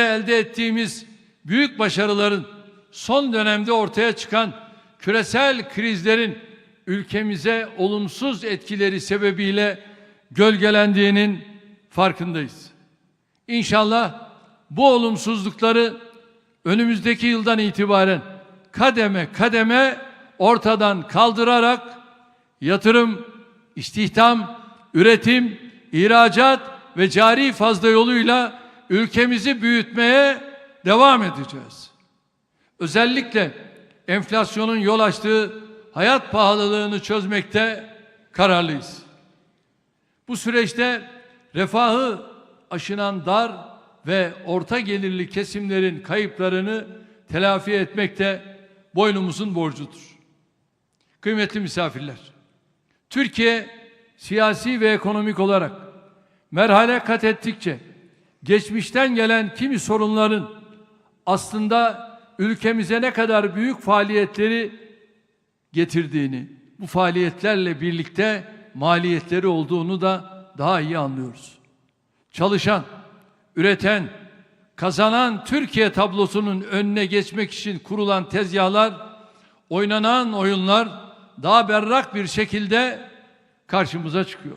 elde ettiğimiz büyük başarıların son dönemde ortaya çıkan küresel krizlerin ülkemize olumsuz etkileri sebebiyle gölgelendiğinin farkındayız. İnşallah bu olumsuzlukları önümüzdeki yıldan itibaren kademe kademe ortadan kaldırarak yatırım, istihdam, üretim, ihracat ve cari fazla yoluyla ülkemizi büyütmeye devam edeceğiz. Özellikle enflasyonun yol açtığı hayat pahalılığını çözmekte kararlıyız. Bu süreçte refahı aşınan dar ve orta gelirli kesimlerin kayıplarını telafi etmek de boynumuzun borcudur. Kıymetli misafirler, Türkiye siyasi ve ekonomik olarak merhale kat ettikçe geçmişten gelen kimi sorunların aslında ülkemize ne kadar büyük faaliyetleri getirdiğini, bu faaliyetlerle birlikte maliyetleri olduğunu da daha iyi anlıyoruz. Çalışan, üreten, kazanan Türkiye tablosunun önüne geçmek için kurulan tezgahlar, oynanan oyunlar daha berrak bir şekilde karşımıza çıkıyor.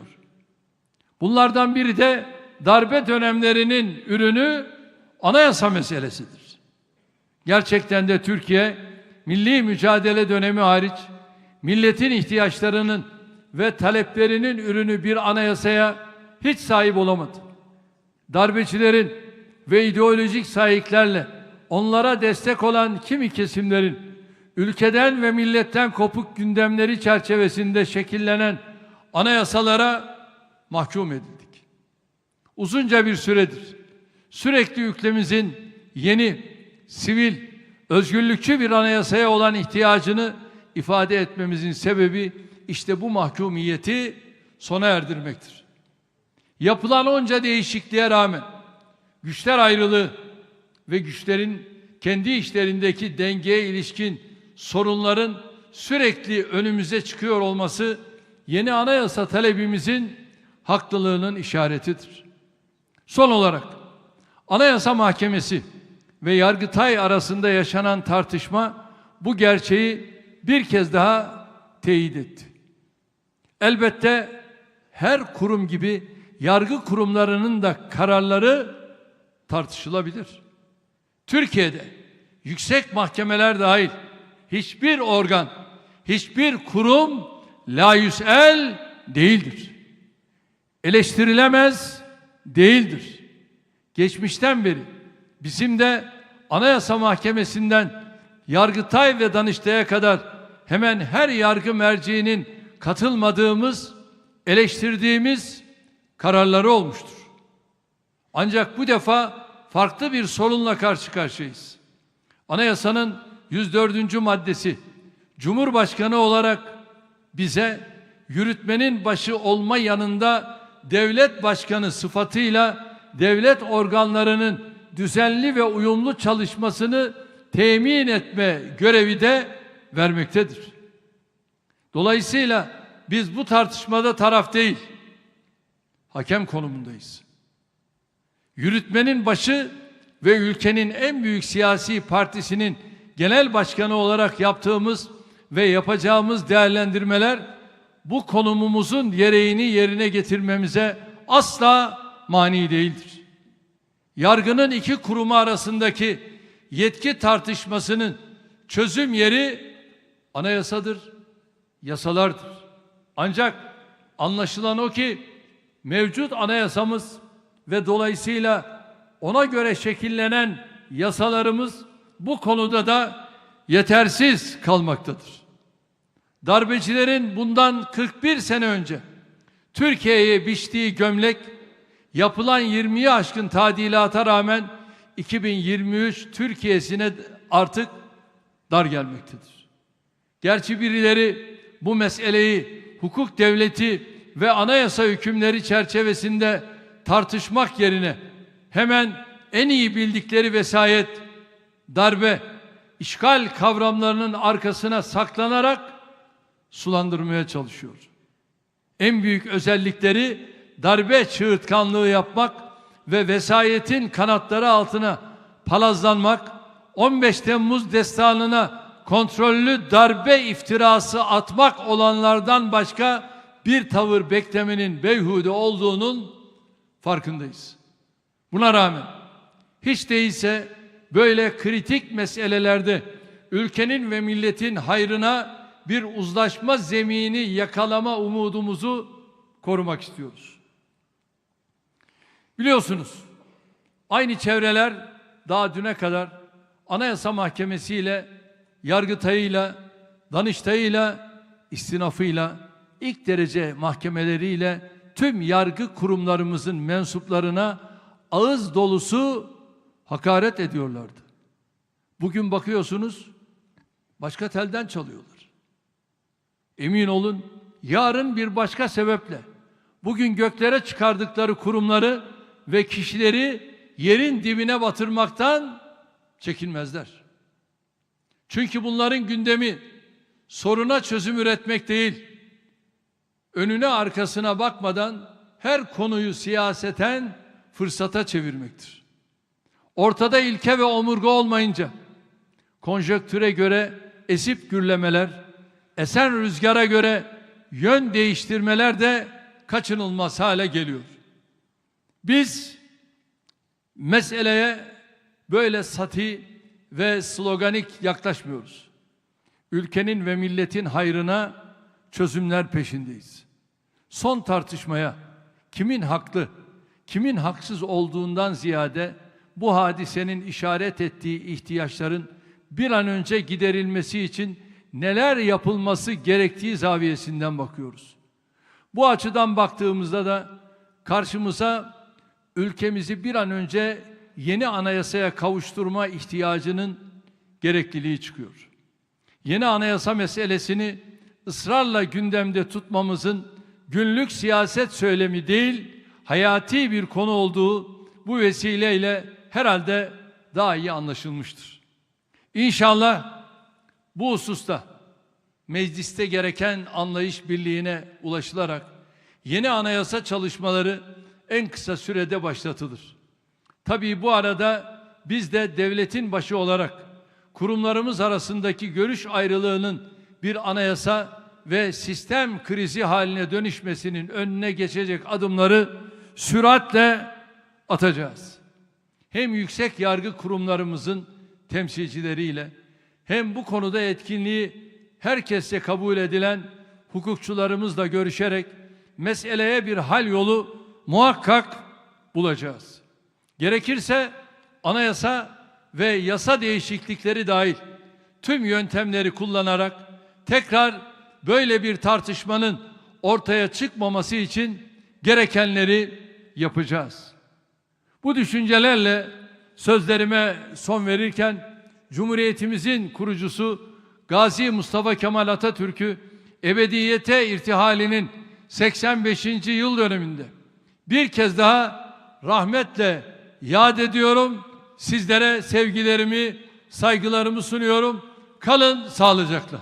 Bunlardan biri de darbe dönemlerinin ürünü anayasa meselesidir. Gerçekten de Türkiye milli mücadele dönemi hariç milletin ihtiyaçlarının ve taleplerinin ürünü bir anayasaya hiç sahip olamadı. Darbecilerin ve ideolojik sahiplerle onlara destek olan kimi kesimlerin ülkeden ve milletten kopuk gündemleri çerçevesinde şekillenen anayasalara mahkum edildik. Uzunca bir süredir sürekli ülkemizin yeni, sivil, özgürlükçü bir anayasaya olan ihtiyacını ifade etmemizin sebebi işte bu mahkumiyeti sona erdirmektir. Yapılan onca değişikliğe rağmen güçler ayrılığı ve güçlerin kendi işlerindeki dengeye ilişkin sorunların sürekli önümüze çıkıyor olması yeni anayasa talebimizin haklılığının işaretidir. Son olarak Anayasa Mahkemesi ve Yargıtay arasında yaşanan tartışma bu gerçeği bir kez daha teyit etti. Elbette her kurum gibi yargı kurumlarının da kararları tartışılabilir. Türkiye'de yüksek mahkemeler dahil hiçbir organ, hiçbir kurum layüsel değildir. Eleştirilemez değildir. Geçmişten beri bizim de Anayasa Mahkemesi'nden Yargıtay ve Danıştay'a kadar hemen her yargı merciğinin katılmadığımız, eleştirdiğimiz kararları olmuştur. Ancak bu defa farklı bir sorunla karşı karşıyayız. Anayasanın 104. maddesi Cumhurbaşkanı olarak bize yürütmenin başı olma yanında devlet başkanı sıfatıyla devlet organlarının düzenli ve uyumlu çalışmasını temin etme görevi de vermektedir. Dolayısıyla biz bu tartışmada taraf değil, hakem konumundayız. Yürütmenin başı ve ülkenin en büyük siyasi partisinin genel başkanı olarak yaptığımız ve yapacağımız değerlendirmeler bu konumumuzun gereğini yerine getirmemize asla mani değildir. Yargının iki kurumu arasındaki yetki tartışmasının çözüm yeri anayasadır, yasalardır. Ancak anlaşılan o ki mevcut anayasamız ve dolayısıyla ona göre şekillenen yasalarımız bu konuda da yetersiz kalmaktadır. Darbecilerin bundan 41 sene önce Türkiye'ye biçtiği gömlek yapılan 20'yi aşkın tadilata rağmen 2023 Türkiye'sine artık dar gelmektedir. Gerçi birileri bu meseleyi hukuk devleti ve anayasa hükümleri çerçevesinde tartışmak yerine hemen en iyi bildikleri vesayet, darbe, işgal kavramlarının arkasına saklanarak sulandırmaya çalışıyor. En büyük özellikleri darbe çığırtkanlığı yapmak ve vesayetin kanatları altına palazlanmak, 15 Temmuz destanına kontrollü darbe iftirası atmak olanlardan başka bir tavır beklemenin beyhude olduğunun farkındayız. Buna rağmen hiç değilse böyle kritik meselelerde ülkenin ve milletin hayrına bir uzlaşma zemini yakalama umudumuzu korumak istiyoruz. Biliyorsunuz aynı çevreler daha düne kadar Anayasa Mahkemesi ile Yargıtay'ıyla, Danıştay'ıyla, istinafıyla, ilk derece mahkemeleriyle tüm yargı kurumlarımızın mensuplarına ağız dolusu hakaret ediyorlardı. Bugün bakıyorsunuz başka telden çalıyorlar. Emin olun yarın bir başka sebeple bugün göklere çıkardıkları kurumları ve kişileri yerin dibine batırmaktan çekinmezler. Çünkü bunların gündemi soruna çözüm üretmek değil, önüne arkasına bakmadan her konuyu siyaseten fırsata çevirmektir. Ortada ilke ve omurga olmayınca konjöktüre göre esip gürlemeler, esen rüzgara göre yön değiştirmeler de kaçınılmaz hale geliyor. Biz meseleye böyle sati ve sloganik yaklaşmıyoruz. Ülkenin ve milletin hayrına çözümler peşindeyiz. Son tartışmaya kimin haklı, kimin haksız olduğundan ziyade bu hadisenin işaret ettiği ihtiyaçların bir an önce giderilmesi için neler yapılması gerektiği zaviyesinden bakıyoruz. Bu açıdan baktığımızda da karşımıza ülkemizi bir an önce yeni anayasaya kavuşturma ihtiyacının gerekliliği çıkıyor. Yeni anayasa meselesini ısrarla gündemde tutmamızın günlük siyaset söylemi değil, hayati bir konu olduğu bu vesileyle herhalde daha iyi anlaşılmıştır. İnşallah bu hususta mecliste gereken anlayış birliğine ulaşılarak yeni anayasa çalışmaları en kısa sürede başlatılır. Tabii bu arada biz de devletin başı olarak kurumlarımız arasındaki görüş ayrılığının bir anayasa ve sistem krizi haline dönüşmesinin önüne geçecek adımları süratle atacağız. Hem yüksek yargı kurumlarımızın temsilcileriyle hem bu konuda etkinliği herkesle kabul edilen hukukçularımızla görüşerek meseleye bir hal yolu muhakkak bulacağız. Gerekirse anayasa ve yasa değişiklikleri dahil tüm yöntemleri kullanarak tekrar böyle bir tartışmanın ortaya çıkmaması için gerekenleri yapacağız. Bu düşüncelerle sözlerime son verirken Cumhuriyetimizin kurucusu Gazi Mustafa Kemal Atatürk'ü ebediyete irtihalinin 85. yıl dönümünde bir kez daha rahmetle yad ediyorum. Sizlere sevgilerimi, saygılarımı sunuyorum. Kalın sağlıcakla.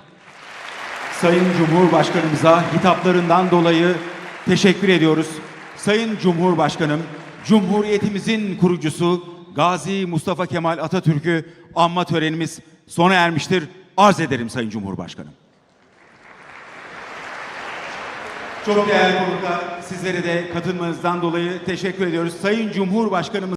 Sayın Cumhurbaşkanımıza hitaplarından dolayı teşekkür ediyoruz. Sayın Cumhurbaşkanım, Cumhuriyetimizin kurucusu Gazi Mustafa Kemal Atatürk'ü anma törenimiz sona ermiştir. Arz ederim Sayın Cumhurbaşkanım. Çok değerli konuklar, sizlere de katılmanızdan dolayı teşekkür ediyoruz. Sayın Cumhurbaşkanımız